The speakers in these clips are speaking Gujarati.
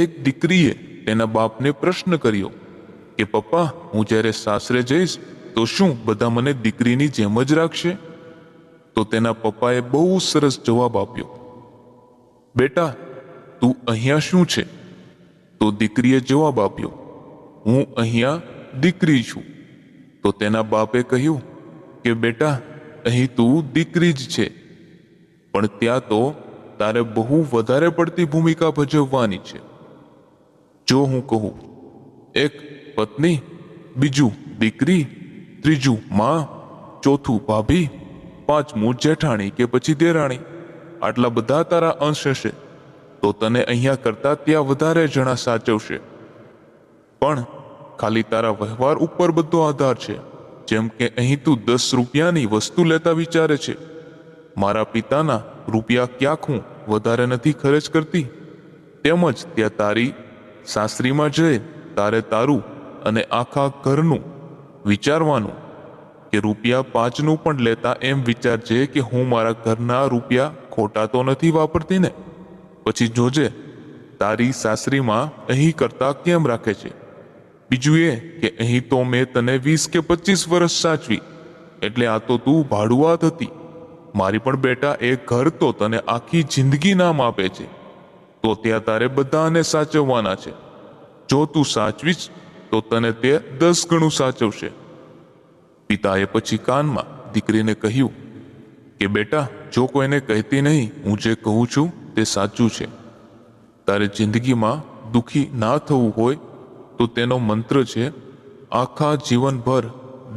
એક દીકરીએ તેના બાપને પ્રશ્ન કર્યો કે, પપ્પા, હું જ્યારે સાસરે જઈશ, તો શું બધા મને દીકરીની જેમ જ રાખશે? તો તેના પપ્પાએ બહુ સરસ જવાબ આપ્યો, બેટા, તું અહીંયા શું છે? તો દીકરીએ જવાબ આપ્યો, હું અહીંયા દીકરી છું. તો તેના બાપે કહ્યું કે, બેટા, અહીં તું દીકરી જ છે, પણ ત્યાં તો તારે બહુ વધારે પડતી ભૂમિકા ભજવવાની છે. જો હું કહું, એક પત્ની, બીજું દીકરી, ત્રીજું માં, ચોથું ભાભી, પાંચમું જેઠાણી કે પછી દેરાણી, આટલા બધા તારા અંશ હશે, તો તને અહીંયા કરતા ત્યાં વધારે જણા સાચવશે. પણ ખાલી તારા વ્યવહાર ઉપર બધો આધાર છે, જેમ કે અહીં તું દસ રૂપિયાની વસ્તુ લેતા વિચારે છે. મારા પિતાના રૂપિયા ક્યાંક હું વધારે નથી ખર્ચ કરતી? તેમજ ત્યાં તારી સાસરીમાં જઈ તારે તારું અને આખા ઘરનું વિચારવાનું કે રૂપિયા પાંચનું પણ લેતા એમ વિચારજે કે હું મારા ઘરના રૂપિયા ખોટા તો નથી વાપરતી ને? પછી જોજે, તારી સાસરીમાં અહીં કરતા કેમ રાખે છે? બીજું એ કે અહીં તો મેં તને વીસ કે પચીસ વર્ષ સાચવી, એટલે આ તો તું ભાડુઆત હતી. મારી પણ બેટા એ ઘર તો તને આખી જિંદગી નામ આપે છે. તો ત્યાં તારે બધાને સાચવવાના છે. જો તું સાચવીશ, તો તને તે દસ ગણું સાચવશે. પિતાએ પછી કાનમાં દીકરીને કહ્યું, કે બેટા, જો કોઈને કહેતી નહીં, હું જે કહું છું તે સાચું છે. તારે જિંદગીમાં દુઃખી ના થવું હોય તો તેનો મંત્ર છે, આખા જીવનભર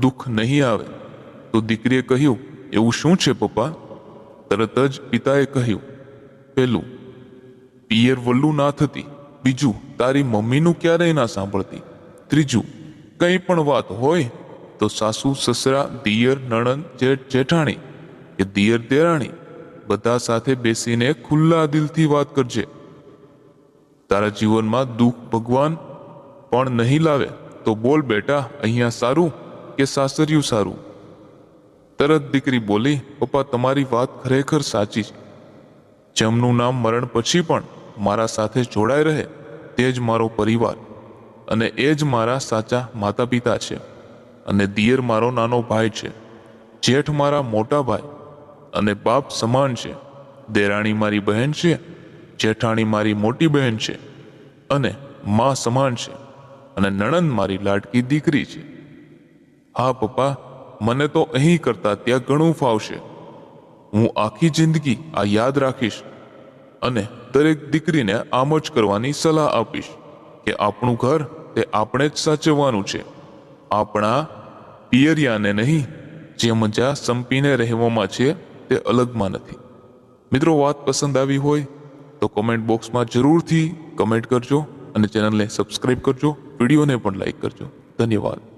દુઃખ નહીં આવે. તો દીકરીએ કહ્યું, એવું શું છે પપ્પા? તરત જ પિતાએ કહ્યું, પેલું પિયર વલ્લુ ના થતી. બીજું, તારી મમ્મીનું ક્યારેય ના સાંભળતી. ત્રીજું, કંઈ પણ વાત હોય, તો સાસુ, સસરા, દિયર, નણંદ, જેઠ, જેઠાણી, કે દિયર, દેરાણી, બધા સાથે બેસીને ખુલ્લા દિલથી વાત કરજે. તારા જીવનમાં દુઃખ ભગવાન પણ નહીં લાવે, તો બોલ બેટા, અહીંયા સારું કે સાસરિયું સારું? તરત દીકરી બોલી, પપ્પા, તમારી વાત ખરેખર સાચી છે. જેમનું નામ મરણ પછી પણ મારા સાથે જોડાઈ રહે, તે જ મારો પરિવાર અને એ જ મારા સાચા માતા પિતા છે અને દિયર મારો નાનો ભાઈ છે, જેઠ મારા મોટા ભાઈ અને બાપ સમાન છે, દેરાણી મારી બહેન છે, જેઠાણી મારી મોટી બહેન છે અને મા સમાન છે અને નણંદ મારી લાડકી દીકરી છે. હા પપ્પા, મને તો અહીં કરતા ત્યાં ઘણું ફાવશે. હું આખી જિંદગી આ યાદ રાખીશ અને દરેક દીકરીને આમ જ કરવાની સલાહ આપીશ કે આપણું ઘર તે આપણે જ સાચવવાનું છે. આપણા પિયરિયાને નહીં, જે મજા સંપીને રહેવામાં છે તે અલગમાં નથી. મિત્રો, વાત પસંદ આવી હોય તો કોમેન્ટ બોક્સમાં જરૂરથી કમેન્ટ કરજો અને ચેનલને સબસ્ક્રાઈબ કરજો, વિડીયોને પણ લાઈક કરજો. ધન્યવાદ.